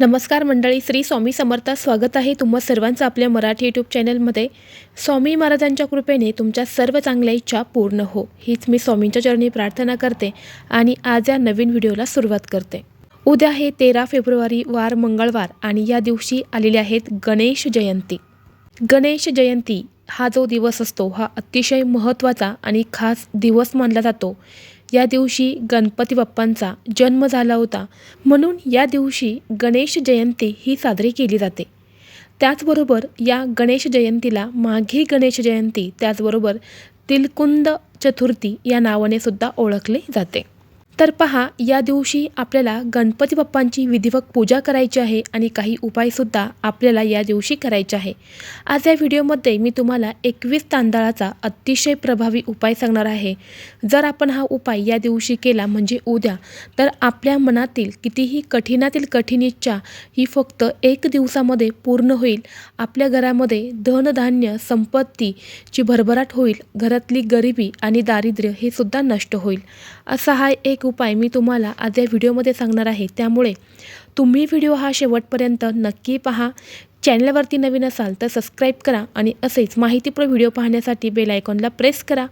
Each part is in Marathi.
नमस्कार मंडळी श्री स्वामी समर्थ स्वागत आहे तुम्हा सर्वांचं आपल्या मराठी यूट्यूब चॅनलमध्ये. स्वामी महाराजांच्या कृपेने तुमच्या सर्व चांगल्या इच्छा पूर्ण हो. हीच मी स्वामींच्या चरणी प्रार्थना करते आणि आज या नवीन व्हिडिओला सुरुवात करते. उद्या हे तेरा फेब्रुवारी वार मंगळवार आणि या दिवशी आलेले आहेत गणेश जयंती. गणेश जयंती हा जो दिवस असतो हा अतिशय महत्त्वाचा आणि खास दिवस मानला जातो. या दिवशी गणपती बाप्पांचा जन्म झाला होता. म्हणून या दिवशी गणेश जयंती ही साजरी केली जाते. त्याचबरोबर या गणेश जयंतीला माघी गणेश जयंती त्याचबरोबर तिलकुंद चतुर्थी या नावाने सुद्धा ओळखले जाते. तर पहा या दिवशी आपल्याला गणपती बाप्पांची विधिवत पूजा करायची आहे आणि काही उपायसुद्धा आपल्याला या दिवशी करायचे आहे. आज या व्हिडिओमध्ये मी तुम्हाला एकवीस तांदळाचा अतिशय प्रभावी उपाय सांगणार आहे. जर आपण हा उपाय या दिवशी केला म्हणजे उद्या तर आपल्या मनातील कितीही कठीणातील कठीण इच्छा ही फक्त एक दिवसामध्ये पूर्ण होईल. आपल्या घरामध्ये धनधान्य संपत्तीची भरभराट होईल. घरातली गरिबी आणि दारिद्र्य हे सुद्धा नष्ट होईल. असा हा एक उपाय मी तुम्हाला आज या व्हिडिओमध्ये सांगणार आहे. त्यामुळे तुम्ही व्हिडिओ हा शेवटपर्यंत नक्की पहा. चॅनलवरती नवीन असाल तर सबस्क्राईब करा आणि असेच माहितीपूर्ण व्हिडिओ पाहण्यासाठी बेल आयकॉनला प्रेस करा.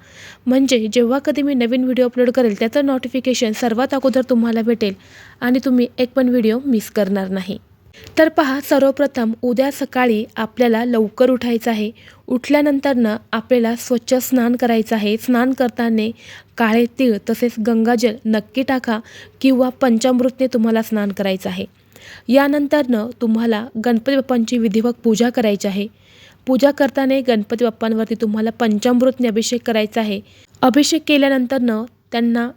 म्हणजे जेव्हा कधी मी नवीन व्हिडिओ अपलोड करेल त्याचं नोटिफिकेशन सर्वात अगोदर तुम्हाला भेटेल आणि तुम्ही एक पण व्हिडिओ मिस करणार नाही. तर पहा सर्वप्रथम उद्या सकाळी आपल्याला लवकर उठायचं आहे. उठल्यानंतरनं आपल्याला स्वच्छ स्नान करायचं आहे. स्नान करताना काळे तीळ तसेच गंगाजल नक्की टाका किंवा पंचामृतने तुम्हाला स्नान करायचं आहे. यानंतरनं तुम्हाला गणपती बाप्पांची विधिवत पूजा करायची आहे. पूजा करताना गणपती बाप्पांवरती तुम्हाला पंचामृतने अभिषेक करायचा आहे. अभिषेक केल्यानंतरनं त्यांना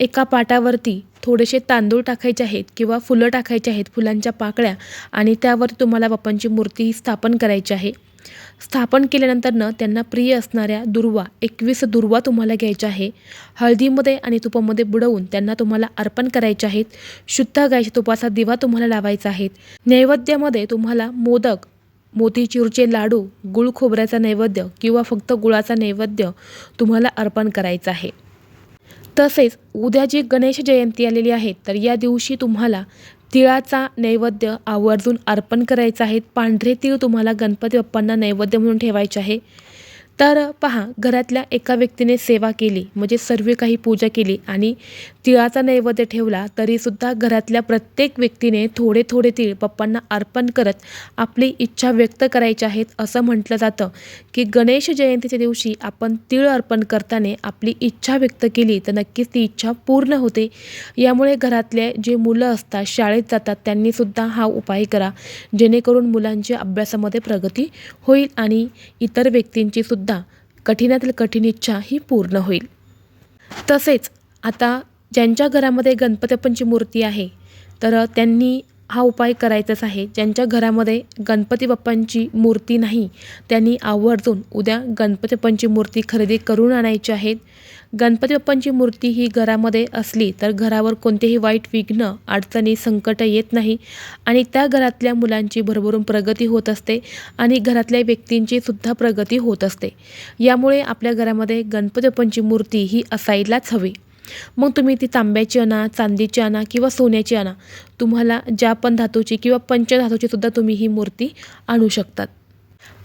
एका पाटावरती थोडेसे तांदूळ टाकायचे आहेत किंवा फुलं टाकायचे आहेत फुलांच्या पाकळ्या आणि त्यावर तुम्हाला बाप्पांची मूर्ती स्थापन करायची आहे. स्थापन केल्यानंतरनं त्यांना प्रिय असणाऱ्या दुर्वा एकवीस दुर्वा तुम्हाला घ्यायच्या आहे. हळदीमध्ये आणि तुपामध्ये बुडवून त्यांना तुम्हाला अर्पण करायचे आहेत. शुद्ध गायच्या तुपाचा दिवा तुम्हाला लावायचा आहे. नैवेद्यामध्ये तुम्हाला मोदक मोतीचूरचे लाडू गुळ खोबऱ्याचा नैवेद्य किंवा फक्त गुळाचा नैवेद्य तुम्हाला अर्पण करायचं आहे. तसेच उद्या जी गणेश जयंती आलेली आहे तर या दिवशी तुम्हाला तिळाचा नैवेद्य आवर्जून अर्पण करायचा आहे. पांढरे तीळ तुम्हाला गणपती बाप्पांना नैवेद्य म्हणून ठेवायचे आहे. तर पहा घरातल्या एका व्यक्तीने सेवा केली म्हणजे सर्व काही पूजा केली आणि तिळाचा नैवेद्य ठेवला तरीसुद्धा घरातल्या प्रत्येक व्यक्तीने थोडे थोडे तीळ पप्पांना अर्पण करत आपली इच्छा व्यक्त करायची आहेत असं म्हटलं जातं की गणेश जयंतीच्या दिवशी आपण तीळ अर्पण करताना आपली इच्छा व्यक्त केली तर नक्कीच ती इच्छा पूर्ण होते. यामुळे घरातले जे मुलं असतात शाळेत जातात त्यांनीसुद्धा हा उपाय करा. जेणेकरून मुलांच्या अभ्यासामध्ये प्रगती होईल आणि इतर व्यक्तींची सुद्धा कठीणातील कठीण इच्छा ही पूर्ण होईल. तसेच आता ज्यांच्या घरामध्ये गणपतीपांची मूर्ती आहे तर त्यांनी हा उपाय करायचाच आहे. ज्यांच्या घरामध्ये गणपती बाप्पांची मूर्ती नाही त्यांनी आवर्जून उद्या गणपती बाप्पांची मूर्ती खरेदी करून आणायची आहेत. गणपती बाप्पांची मूर्ती ही घरामध्ये असली तर घरावर कोणतेही वाईट विघ्न अडचणी संकट येत नाही. आणि त्या घरातल्या मुलांची भरभरून प्रगती होत असते आणि घरातल्या व्यक्तींची सुद्धा प्रगती होत असते. यामुळे आपल्या घरामध्ये गणपती बाप्पांची मूर्ती ही असायलाच हवी. मग तुम्ही ती तांब्याची आणा चांदीची आणा किंवा सोन्याची आणा. तुम्हाला ज्या पण धातूची किंवा पंचधातूची सुद्धा तुम्ही ही मूर्ती आणू शकतात.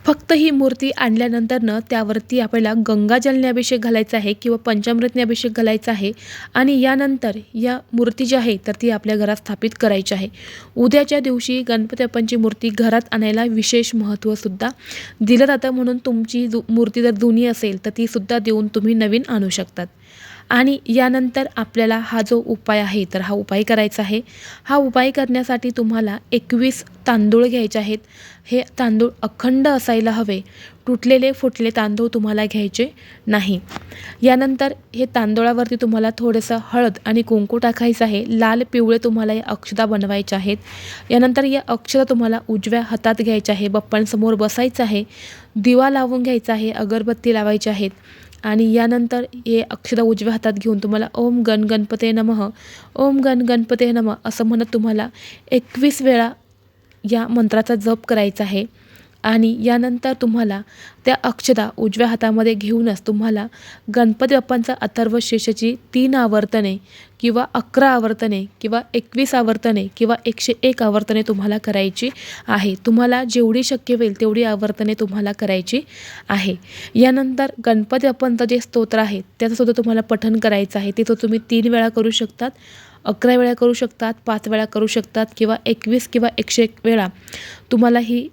फक्त ही मूर्ती आणल्यानंतरनं त्यावरती आपल्याला गंगाजलने अभिषेक घालायचा आहे किंवा पंचामृतने अभिषेक घालायचा आहे आणि यानंतर या मूर्ती जी आहे तर ती आपल्या घरात स्थापित करायची आहे. उद्याच्या दिवशी गणपती बाप्पांची मूर्ती घरात आणायला विशेष महत्त्वसुद्धा दिलं जातं. म्हणून तुमची जु मूर्ती जर जुनी असेल तर तीसुद्धा देऊन तुम्ही नवीन आणू शकतात. आणि यानंतर आपल्याला हा जो उपाय आहे तर हा उपाय करायचा आहे. हा उपाय करण्यासाठी तुम्हाला एकवीस तांदूळ घ्यायचे आहेत. हे तांदूळ अखंड असायला हवे. तुटलेले फुटले तांदूळ तुम्हाला घ्यायचे नाही. यानंतर हे तांदूळावरती तुम्हाला थोडंसं हळद आणि कुंकू टाकायचं आहे. लाल पिवळे तुम्हाला या अक्षदा बनवायच्या आहेत. यानंतर या अक्षदा तुम्हाला उजव्या हातात घ्यायच्या आहे. बप्पांसमोर बसायचं आहे. दिवा लावून घ्यायचा आहे. अगरबत्ती लावायची आहेत. आणि यानंतर हे अक्षदा उजव्या हातात घेऊन तुम्हाला ओम गण गणपते नमः ओम गण गणपते नमः असं म्हणत तुम्हाला एकवीस वेळा या मंत्राचा जप करायचा आहे. आणि यानंतर तुम्हाला त्या अक्षता उजव्या हातामध्ये घेऊनच तुम्हाला गणपती बाप्पांचा अथर्व शीर्षाची तीन आवर्तने किंवा अकरा आवर्तने किंवा एकवीस आवर्तने किंवा एकशे एक आवर्तने तुम्हाला करायची आहे. तुम्हाला जेवढी शक्य होईल तेवढी आवर्तने तुम्हाला करायची आहे. यानंतर गणपती बाप्पांचं जे स्तोत्र आहे त्याचंसुद्धा तुम्हाला पठन करायचं आहे. तिथं तुम्ही तीन वेळा करू शकतात अकरा वेळा करू शकतात पाच वेळा करू शकतात किंवा एकवीस किंवा एकशे एक वेळा तुम्हाला ही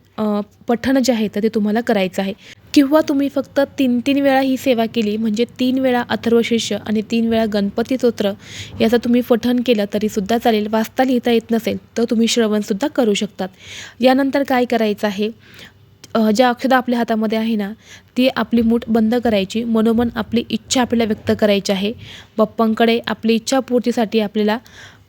पठण जे आहे तर ते तुम्हाला करायचं आहे. किंवा तुम्ही फक्त तीन तीन वेळा ही सेवा केली म्हणजे तीन वेळा अथर्वशीर्ष आणि तीन वेळा गणपती स्तोत्र याचं तुम्ही पठण केलं तरीसुद्धा चालेल. वाचता लिहिता येत नसेल तर तुम्ही श्रवणसुद्धा करू शकतात. यानंतर काय करायचं आहे? ज्या अक्षता आपल्या हातामध्ये आहे ना ती आपली मूठ बंद करायची. मनोमन आपली इच्छा आपल्याला व्यक्त करायची आहे. बाप्पांकडे आपली इच्छापूर्तीसाठी आपल्याला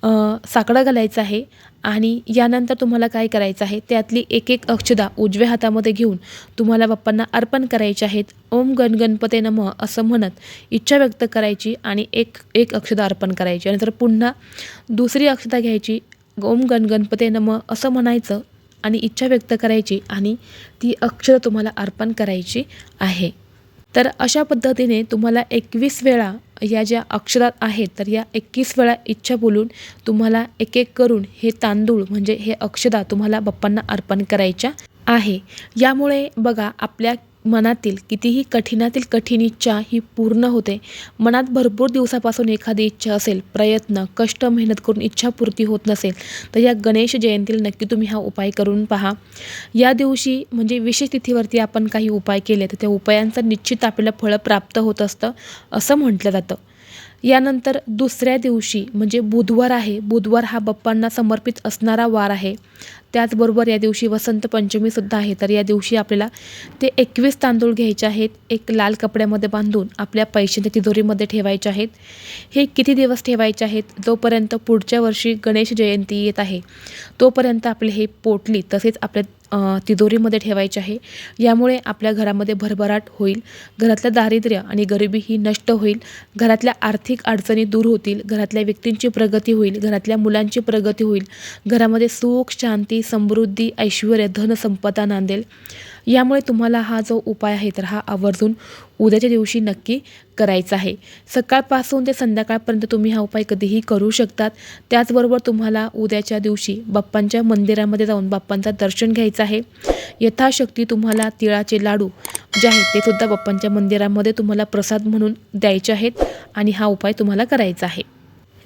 साकडा घालायचं आहे आणि यानंतर तुम्हाला काय करायचं आहे त्यातली एक एक अक्षदा उजव्या हातामध्ये घेऊन तुम्हाला बाप्पांना अर्पण करायचे आहेत. ओम गण गणपते नमः असं म्हणत इच्छा व्यक्त करायची आणि एक एक अक्षदा अर्पण करायची. नंतर पुन्हा दुसरी अक्षता घ्यायची ओम गण गणपते नमः असं म्हणायचं आणि इच्छा व्यक्त करायची आणि ती अक्षरं तुम्हाला अर्पण करायची आहे. तर अशा पद्धतीने तुम्हाला एकवीस वेळा या ज्या अक्षरात आहेत तर या एकवीस वेळा इच्छा बोलून तुम्हाला एक एक करून हे तांदूळ म्हणजे हे अक्षदा तुम्हाला बाप्पांना अर्पण करायच्या आहे. यामुळे बघा आपल्या मनातील कितीही कठीणातील कठीण इच्छा ही पूर्ण होते मनात भरपूर दिवसापासून एखादी इच्छा असेल प्रयत्न कष्ट मेहनत करून इच्छापूर्ती होत नसेल तर या गणेश जयंतीला नक्की तुम्ही हा उपाय करून पहा. या दिवशी म्हणजे विशेष तिथीवरती आपण काही उपाय केले तर त्या उपायांचं निश्चित आपल्याला फळं प्राप्त होत असतं असं म्हटलं जातं. यानंतर दुसऱ्या दिवशी म्हणजे बुधवार आहे बुधवार हा बाप्पांना समर्पित असणारा वार आहे. त्याचबरोबर या दिवशी वसंत पंचमीसुद्धा आहे. तर या दिवशी आपल्याला ते एकवीस तांदूळ घ्यायचे आहेत एक लाल कपड्यामध्ये बांधून आपल्या पैशांच्या तिजोरीमध्ये ठेवायचे आहेत. हे किती दिवस ठेवायचे आहेत? जोपर्यंत पुढच्या वर्षी गणेश जयंती येत आहे तोपर्यंत आपले हे पोटली तसेच आपल्या तिजोरीमध्ये ठेवायचे आहे. यामुळे आपल्या घरामध्ये भरभराट होईल. घरातलं दारिद्र्य आणि गरिबी ही नष्ट होईल. घरातल्या आर्थिक अडचणी दूर होतील. घरातल्या व्यक्तींची प्रगती होईल. घरातल्या मुलांची प्रगती होईल. घरामध्ये सुख शांती समृद्धी ऐश्वर धनसंपदा नांदेल. यामुळे तुम्हाला हा जो उपाय आहे तर हा आवर्जून उद्याच्या दिवशी नक्की करायचा आहे. सकाळपासून ते संध्याकाळपर्यंत तुम्ही हा उपाय कधीही करू शकतात. त्याचबरोबर तुम्हाला उद्याच्या दिवशी बाप्पांच्या मंदिरामध्ये जाऊन बाप्पांचं दर्शन घ्यायचं आहे. यथाशक्ती तुम्हाला तिळाचे लाडू जे आहेत ते सुद्धा बाप्पांच्या मंदिरामध्ये तुम्हाला प्रसाद म्हणून द्यायचे आहेत आणि हा उपाय तुम्हाला करायचा आहे.